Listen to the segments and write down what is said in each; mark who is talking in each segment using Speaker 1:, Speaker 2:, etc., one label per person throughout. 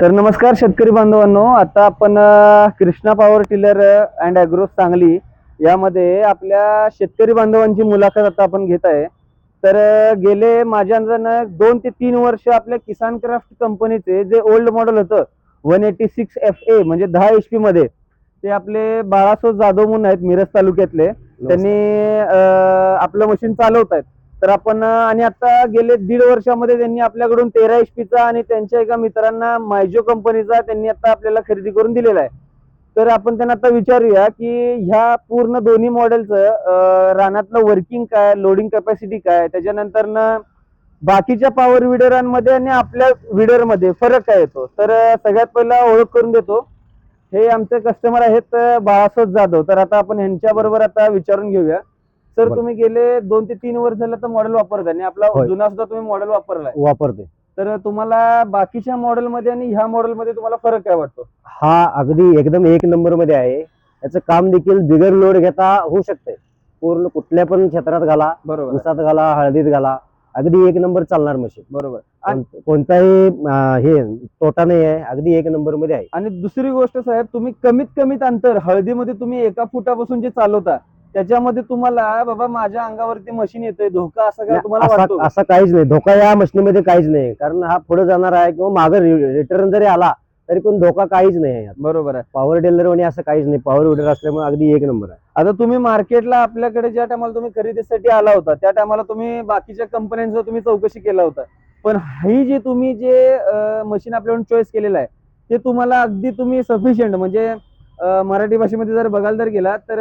Speaker 1: तर नमस्कार शेतकरी बांधवांनो आता आपण Krishna power tiller and agro Sangli यामध्ये आपल्या शेतकरी बांधवांची मुलाखत आता आपण घेत आहे. तर गेले माझ्या अंदाजानं दोन ते तीन वर्ष आपल्या किसान क्राफ्ट कंपनीचे जे ओल्ड मॉडेल होतं one eighty six F A म्हणजे दहा एच पी मध्ये ते आपले बाळासो जाधव म्हणून आहेत मिरज तालुक्यातले. त्यांनी आपलं मशीन चालवत आहेत तर आपण आणि आता गेले दीड वर्षामध्ये त्यांनी आपल्याकडून तेरा एच पीचा आणि त्यांच्या एका मित्रांना मायजो कंपनीचा त्यांनी आता आपल्याला खरेदी करून दिलेला आहे. तर आपण त्यांना आता विचारूया की ह्या पूर्ण दोन्ही मॉडेलचं रानातलं वर्किंग काय लोडिंग कॅपॅसिटी काय त्याच्यानंतर बाकीच्या पॉवर विडरांमध्ये आणि आपल्या विडरमध्ये फरक काय येतो? तर सगळ्यात पहिला ओळख करून देतो. हे आमचे कस्टमर आहेत अ, बाळासाहेब जाधव. तर आता आपण ह्यांच्या बरोबर आता विचारून घेऊया. सर
Speaker 2: बरं.
Speaker 1: तुम्ही गेले दोन ते तीन वर्ष झालं तर मॉडेल वापरता आणि आपला
Speaker 2: होय.
Speaker 1: जुना सुद्धा तुम्ही मॉडेल वापरलाय.
Speaker 2: वापरते.
Speaker 1: तर तुम्हाला बाकीच्या मॉडेल मध्ये आणि ह्या मॉडेल मध्ये तुम्हाला फरक काय वाटतो?
Speaker 2: हा अगदी एकदम एक नंबरमध्ये आहे. याचं काम देखील बिगर लोड घेता होऊ शकते. पूर्ण कुठल्या पण क्षेत्रात घाला
Speaker 1: बरोबर.
Speaker 2: उसात घाला हळदीत घाला अगदी एक नंबर चालणार मशीन
Speaker 1: बरोबर. आणि-
Speaker 2: कोण- कोणताही अं, हे तोटा नाही आहे अगदी एक नंबरमध्ये आहे.
Speaker 1: आणि दुसरी गोष्ट साहेब तुम्ही कमीत कमीत अंतर हळदीमध्ये तुम्ही एका फुटापासून जे चालवता त्याच्यामध्ये तुम्हाला बाबा माझ्या अंगावरती मशीन येते धोका असं काय तुम्हाला वाटतो?
Speaker 2: असा काहीच नाही. धोका या मशीनीमध्ये काहीच नाही. कारण हा पुढे जाणार आहे किंवा मागे रिटर्न जरी आला तरी पण धोका काहीच नाही आहे.
Speaker 1: बरोबर आहे.
Speaker 2: पॉवर टेलर आणि असं काहीच नाही. पॉवर विडर असल्यामुळे अगदी एक नंबर आहे.
Speaker 1: आता तुम्ही मार्केटला आपल्याकडे ज्या टायमाला तुम्ही खरेदीसाठी आला होता त्या टायमाला तुम्ही बाकीच्या कंपन्यांचं तुम्ही चौकशी केला होता. पण ही जी तुम्ही जे मशीन आपल्याकडून चॉईस केलेलं आहे ते तुम्हाला अगदी तुम्ही सफिशियंट म्हणजे मराठी भाषेमध्ये जर बघायला जर गेला तर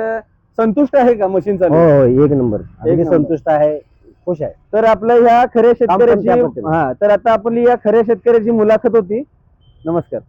Speaker 1: संतुष्ट आहे का मशीन
Speaker 2: हो
Speaker 1: चालू
Speaker 2: हो एक नंबर. अगदी
Speaker 1: नंबर.
Speaker 2: संतुष्ट आहे खुश आहे.
Speaker 1: तर आपल्या ह्या खऱ्या
Speaker 2: पण त्या
Speaker 1: शेतकऱ्याची
Speaker 2: पद्धतीने.
Speaker 1: हा तर आता आपली या खऱ्या शेतकऱ्याची मुलाखत होती. नमस्कार.